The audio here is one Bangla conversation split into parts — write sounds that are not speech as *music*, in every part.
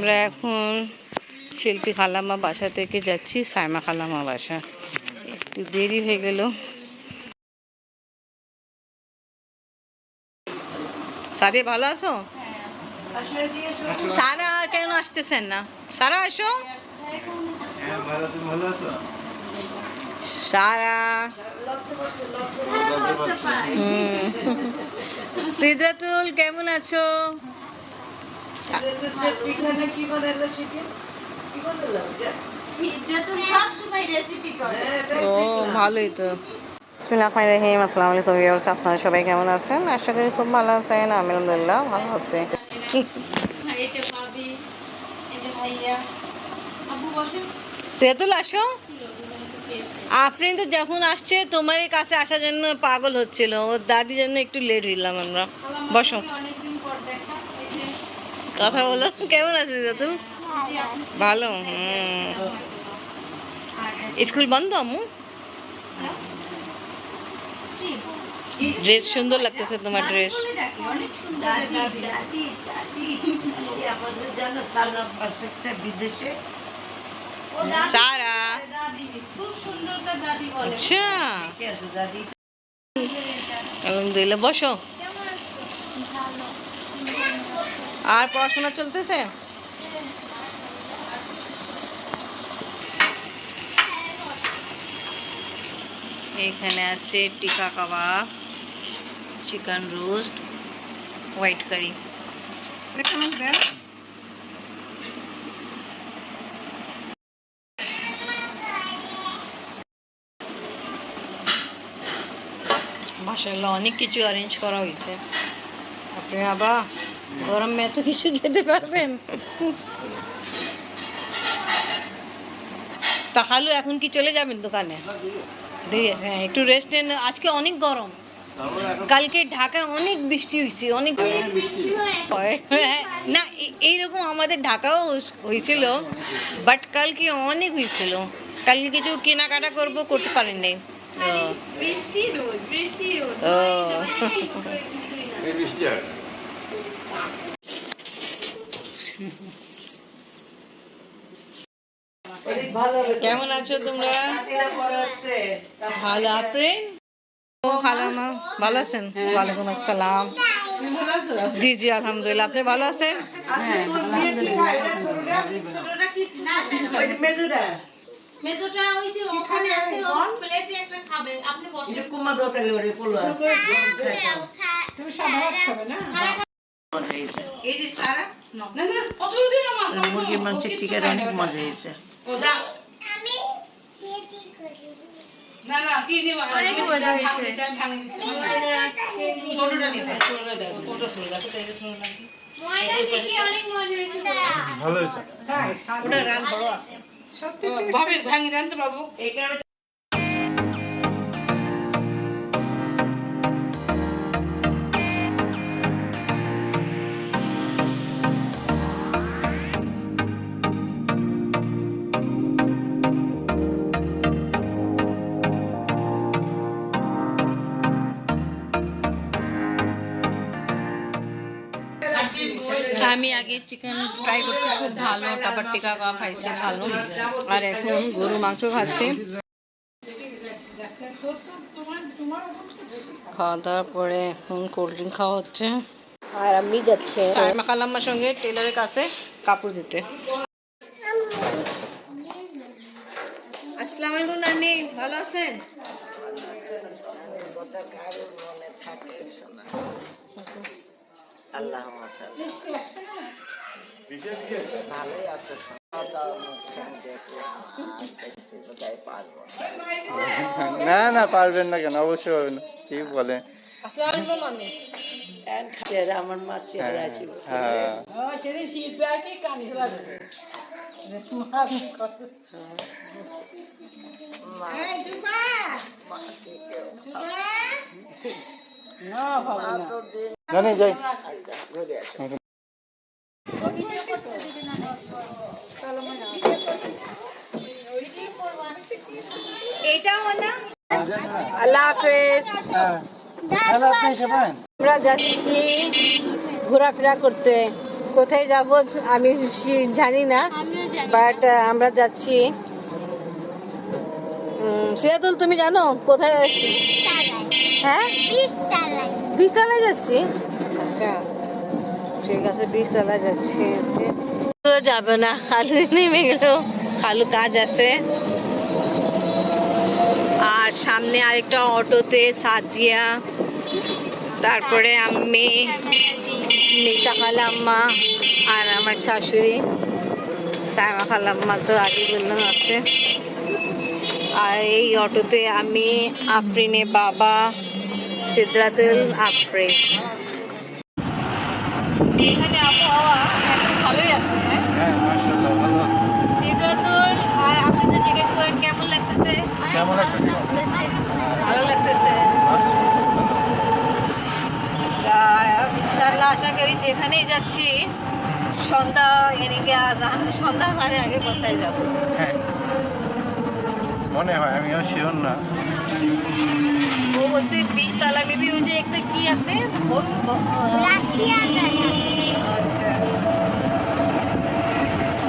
আমরা এখন শিল্পী খালাম্মা বাসা থেকে যাচ্ছি, সাইমা খালাম্মা বাসা। একটু দেরি হয়ে গেল। সাথে ভালো আছো? সারা কেন আসতেছেন না? সারা আসো। সারা। সিদ্ধাতুল কেমন আছো? ও ভালোই তো। বিসমিল্লাহির রহমানির রহিম আসসালামু আলাইকুম ভিউয়ার্স আপনারা সবাই কেমন আছেন? আশা করি খুব ভালো আছেন আমি আলহামদুলিল্লাহ ভালো আছি। সেতুল আসো। আফরিন তো যখন আসছে তোমার কাছে আসার জন্য পাগল হচ্ছিল। ওর দাদির জন্য একটু লেট হইলাম আমরা। বসো। কথা বলো। কেমন আছো সেতুল ভালো, হুম। স্কুল বন্ধ আম্মু? ড্রেস সুন্দর লাগতেছে তোমার ড্রেস সারা। আচ্ছা। দাদি আলহামদুলিল্লাহ, বসো। আর পড়াশোনা চলতেছে? এখানে আছে tikka kebab chicken roast white curry. মাসাল্লাহ অনেক কিছু অ্যারেঞ্জ করা হয়েছে। আপনি বাবা গরমে এত কিছু খেতে পারবেন। তা খালু এখন কি চলে যাবেন দোকানে? ঠিক আছে হ্যাঁ একটু রেস্ট নেন আজকে অনেক গরম। কালকে ঢাকায় অনেক বৃষ্টি হয়েছে অনেক হয়। হ্যাঁ, না এইরকম আমাদের ঢাকাও হয়েছিল বাট কালকে অনেক হয়েছিল কালকে কিছু কেনাকাটা করব করতে পারেন নাই। ও। ও। ভালো কেমন আছো তোমরা? ভালো খালামা ভালো আছেন? ওয়ালাইকুম আসসালাম। জি জি আলহামদুলিল্লাহ। আপনি ভালো আছেন? আচ্ছা তোর বিয়ে কি খায় এটা ছোটটা? ছোটটা কিচ্ছু ওই যে মেজুটা? মেজোটা ওই যে ওখানে আছে ও প্লেটে একটা খাবে। আপনি বসে এটা কুমা দো তাহলে ওরে পোলো আছে। তুমি সাদা খাবে না? এই যে সারা না না কতদিন আমার মুরগির মাংসের টিকার অনেক মজা হয়েছে। ও যা না না কি নিবা? অনেক মজা হয়েছে। ভাঙি দিচ্ছি ছোটটা নিবে ছোটটা আগে চিকেন ফ্রাই করছি খুব ভালো তারপর টিকা কাপ খাইছি ভালো। আর এখন গরু মাংস খাচ্ছি। খাওয়া দাওয়ার পরে এখন কোল্ড ড্রিঙ্ক খাওয়া হচ্ছে। আর আমি যাচ্ছে। সাইমা খালাম্মার সঙ্গে টেলারের কাছে কাপড় দিতে। আসসালামু আলাইকুম নানি ভালো আছেন? আল্লাহ ভালোই আছো না। না পারবেন না কেন? অবশ্যই পারবেন না। কি বলে আসসালামু আলাইকুম মামি আমার মা চেহারা আসি হ্যাঁ। সেদিন শিল্পে আসি কানি জানি যাই। আল্লাহ হাফেজ। হ্যাঁ। পারেন আমরা যাচ্ছি ঘোরাফেরা করতে। কোথায় যাব আমি জানি না বাট আমরা যাচ্ছি। সিরাতুল তুমি জানো কোথায়? হ্যাঁ? বিশতলায় যাচ্ছি? আচ্ছা ঠিক আছে বিশতলায় যাচ্ছি। তো যাবে না খালু নেমে গেল খালু কাজ আছে। আর সামনে আরেকটা অটোতে সাদিয়া তারপরে আমি মিতা খালাম্মা আর আমার শাশুড়ি। সাইমা খালাম্মা তো আগে বললাম আছে। আর এই অটোতে আমি আফরিনে বাবা সিদ্ধাতুল আফরে এখানে আবহাওয়া এখন ভালোই আছে হ্যাঁ? হ্যাঁ মাশাআল্লাহ ভালো সিদ্ধাতুল আর আপনি তো জিজ্ঞেস করেন কেমন লাগতেছে? কেমন লাগতেছে? ভালো লাগতেছে? ইনশাআল্লাহ আশা করি যেখানেই যাচ্ছি সন্ধ্যা এনে গিয়ে আজান সন্ধ্যা আগে আগে বসায় যাব। হ্যাঁ। মনে হয় আমিও শিওর না। ও বলছে বিশ তালা মেবি ওই যে একটা কি আছে? আচ্ছা।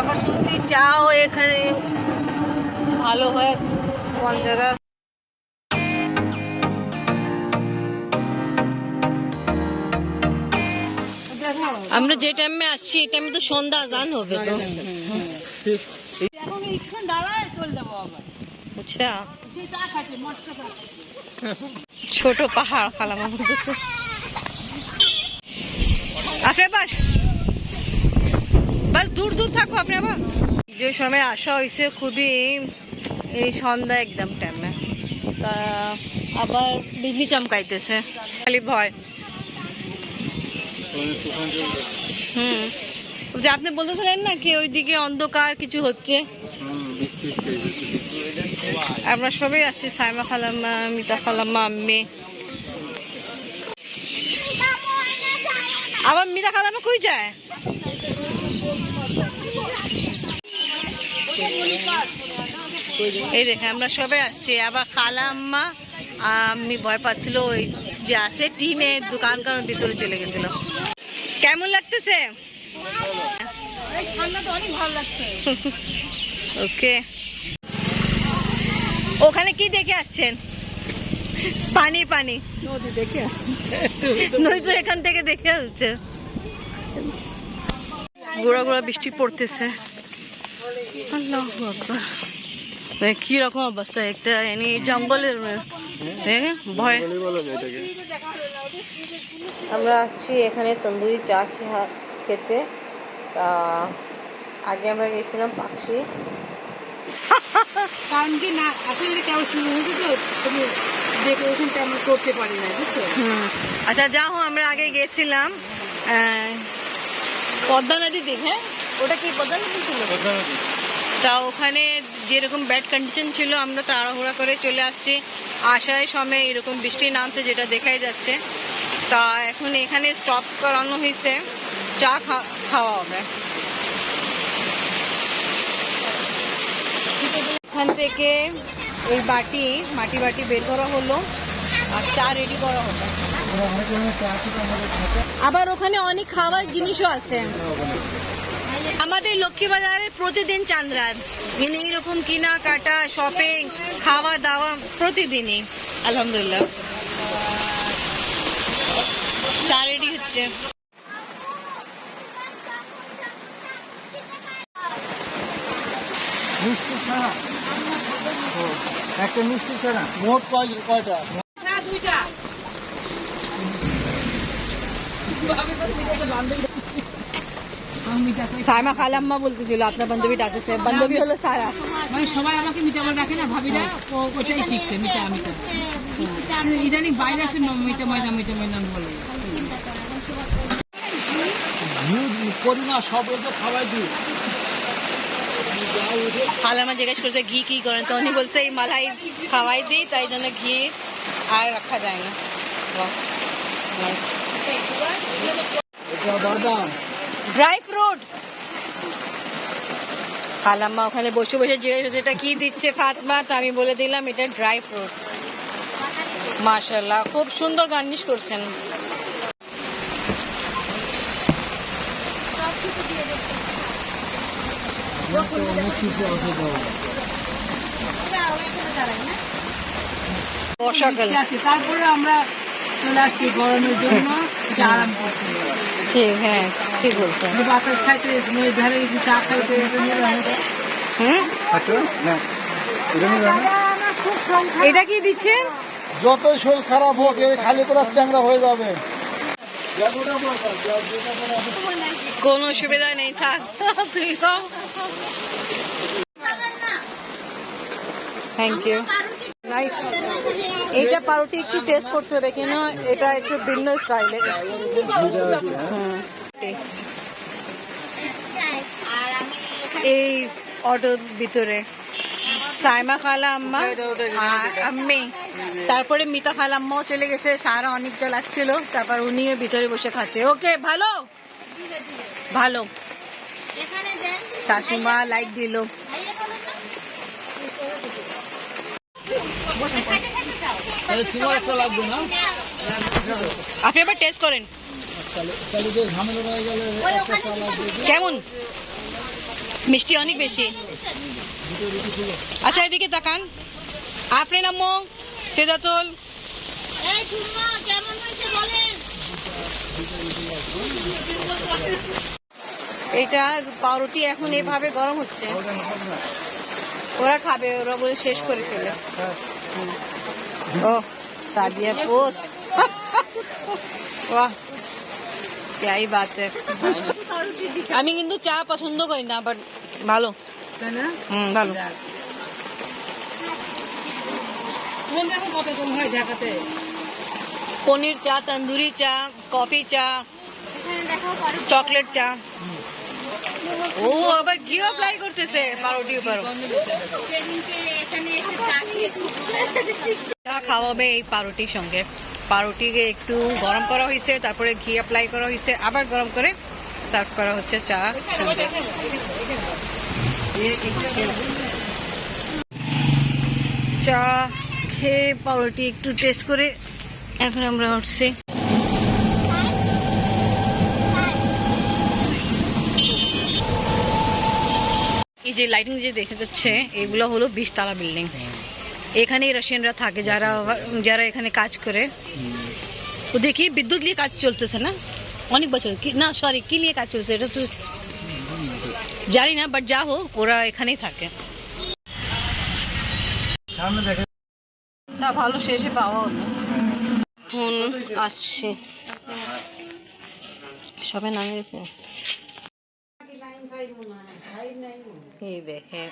আবার শুনছি চাও এখানে। ভালো হয় কোন জায়গা? আমরা যে টাইমে আসছি এই টাইমে তো সন্ধ্যা আজান হবে তো। এখন দাঁড়ায় চলে যাব আবার। আচ্ছা। চা খাচ্ছে মটকা চা ছোট পাহাড় খালামা বলতেছে। আপনার বাস বাস, দূর দূর থাকো আপনি আবার যে সময় আসা হয়েছে খুবই এই সন্ধ্যা একদম টাইমে তা আবার বিজলি চমকাইতেছে। খালি ভয়। হুম। যে আপনি বলতেছিলেন না কি ওইদিকে অন্ধকার কিছু হচ্ছে? আমরা সবাই আসছি সাইমা খালাম্মা মিতা খালাম্মা আম্মি। আবার মিতা খালাম্মা কই যায়? এই দেখে আমরা সবাই আসছি। আবার খালাম্মা আমি ভয় পাচ্ছিল ওই যে আছে টিনে দোকান কারণ ভিতরে চলে গেছিল। কেমন লাগতেছে? ঠান্ডা তো অনেক ভালো লাগছে। *laughs* ওকে। ওখানে কি দেখে আসছেন? পানি পানি। নদী দেখে নই তো এখান থেকে দেখে আসছে। গোড়া গোড়া বৃষ্টি পড়তেছে। আল্লাহু কি রকম অবস্থা? একটা এনে জঙ্গলের ভয়। বলো আমরা আসছি এখানে তন্দুরি চা খে- খেতে। তা আগে আমরা গেছিলাম পাকশি কারণ কি না আসলে কেউ শুরু হয়েছে তো শুধু ডেকোরেশন তেমন করতে পারি না বুঝছ? হুম। আচ্ছা যা হোক আমরা আগে গেছিলাম পদ্মা নদী দেখে। ওটা কি পদ্মা নদী ছিল? তা ওখানে যেরকম ব্যাড কন্ডিশন ছিল আমরা তাড়াহুড়া করে চলে আসছি। আসার সময় এরকম বৃষ্টি নামছে যেটা দেখাই যাচ্ছে। তা এখন এখানে স্টপ করানো হয়েছে চা খা- খাওয়া হবে। এখান থেকে এই বাটি, মাটি বাটি বের করা হলো আর চা রেডি করা হলো। আবার ওখানে অনেক খাওয়ার জিনিসও আছে। আমাদের লক্ষ্মী বাজারে প্রতিদিন চান্দ্রাত মানে এইরকম কেনাকাটা শপিং খাওয়া, দাওয়া প্রতিদিনই, আলহামদুলিল্লাহ। চা রেডি হচ্ছে মিষ্টি ছাড়া একটা মিষ্টি ছাড়া। মোট কয় কয়টা? দুইটা সাইমা খালাম্মা বলতেছিল আপনার বান্ধবী ডাকতেছে। বান্ধবী হলো সারা। মানে সবাই আমাকে মিতা বলে রাখে না ভাবিরা ও ওটাই শিখছে মিতা মিতা ইদানিং বাইরে আসলে মিতা ময়দা মিতা ময়দা বলে করি না সব তো খাওয়াই দিই। খালাম্মা জিজ্ঞেস করছে ঘি কি করেন? তো উনি বলছে এই মালাই খাওয়াই দিই তাই জন্য ঘি আর রাখা যায় না। ড্রাই ফ্রুট খালাম্মা ওখানে বসে বসে জিজ্ঞেস করছে এটা কি দিচ্ছে ফাতমা? তো আমি বলে দিলাম এটা ড্রাই ফ্রুট মাশাল্লাহ খুব সুন্দর গার্নিশ করছেন তো অনেক কিছু আছে দাও বর্ষাকাল তারপরে আমরা চলে আসছি গরমের জন্য আরাম করতে। ঠিক হ্যাঁ ঠিক বলছো বাতাস খাইতে নদীর ধারে একটু চা খাইতে হুম? আচ্ছা এটা নিবে না? এটা কি দিচ্ছে যত শরীর খারাপ হোক খালি পড়ার চ্যাংরা হয়ে যাবে। কোনো অসুবিধা নেই থাক। খাও থ্যাংক ইউ নাইস এইটা পাউরুটি একটু টেস্ট করতে হবে কেন এটা একটু ভিন্ন স্টাইলে এই অটোর ভিতরে। সাইমা খালা আম্মা আর আম্মি। তারপরে মিতা খালা আম্মাও চলে গেছে সারা অনেক লাগছিল। তারপর উনিও ভিতরে বসে খাচ্ছে। ওকে ভালো? ভালো। শাশুমা লাইক দিল। তাহলে তোমার একটা লাগবে না? আপনি এবার টেস্ট করেন। হয়ে কেমন? মিষ্টি অনেক বেশি। আচ্ছা এদিকে তাকান। আপনি নামো সেদাতুল এটা পাউরুটি এখন এভাবে গরম হচ্ছে। ওরা খাবে ওরা বলে শেষ করে ফেলে। ও সাদিয়া পোস্ট। *laughs* বাহ ক্যাই বাত। है আমি কিন্তু চা পছন্দ করি না বাট ভালো। হুম ভালো। পনির চা তন্দুরি চা কফি চা চকলেট চা। ও আবার ঘি অ্যাপ্লাই করতেছে পাউরুটি উপর চা খাওয়াবে এই পাউরুটির সঙ্গে। পাউরুটিকে একটু গরম করা হয়েছে তারপরে ঘি অ্যাপ্লাই করা হয়েছে আবার গরম করে সার্ভ করা হচ্ছে চা চা খেয়ে পাউরুটি একটু টেস্ট করে এখন আমরা উঠছি। এই যে লাইটিং যে দেখা যাচ্ছে এগুলো হলো বিশতলা বিল্ডিং এখানেই রাশিয়ানরা থাকে যারা যারা এখানে কাজ করে। তো দেখি বিদ্যুৎ নিয়ে কাজ চলতেছে না? অনেক বছর। কি- না সরি কি নিয়ে কাজ চলছে? এটা তো জানি না বাট যা হোক ওরা এখানেই থাকে। সামনে দেখে তা ভালো শেষে পাওয়া হতো ফোন আসছে। সবে নামিয়েছে। গেছে এই দেখেন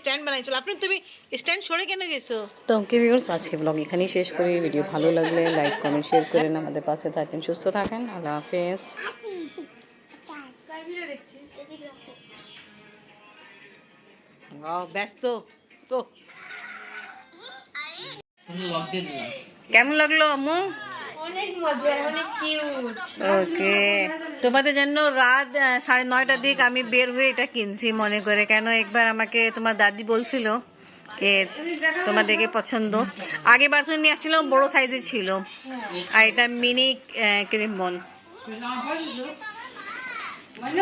স্ট্যান্ড বানাইছিল। তুমি স্ট্যান্ড সরে কেন গেছো? তো ওকে ভিউয়ার্স আজকে ব্লগ এখানেই শেষ করি। ভিডিও ভালো লাগলে লাইক কমেন্ট শেয়ার করেন আমাদের পাশে থাকেন সুস্থ থাকেন। আল্লাহ হাফেজ। ব্যস্ত। তো। কেমন লাগল আম্মু? ওকে। তোমাদের জন্য রাত সাড়ে নয়টার দিক আমি বের হয়ে এটা কিনছি মনে করে। কেন একবার আমাকে তোমার দাদি বলছিল যে তোমাদেরকে পছন্দ। আগের বার নিয়ে আসছিলাম বড় সাইজের ছিল। আর এটা মিনি ক্রিম বন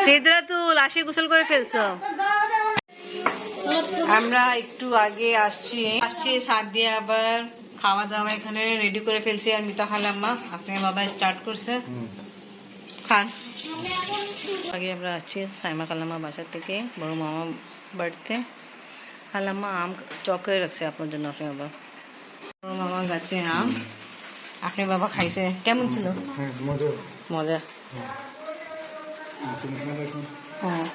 সেদরা তো লাশে গোসল করে ফেলছো? আমরা একটু আগে আসছি। আসছি সাত দিয়ে আবার। খাওয়া দাওয়া এখানে রেডি করে ফেলছি আর মিতা খালাম্মা আপনার বাবা স্টার্ট করছে। খান। আগে আমরা আসছি সাইমা খালাম্মা বাসা থেকে বড় মামা বাড়িতে। খালাম্মা আম চক করে রাখছে আপনার জন্য আপনার বাবা। বড় মামা গাছে আম। আপনার বাবা খাইছে। কেমন ছিল? হ্যাঁ মজা। মজা। হ্যাঁ।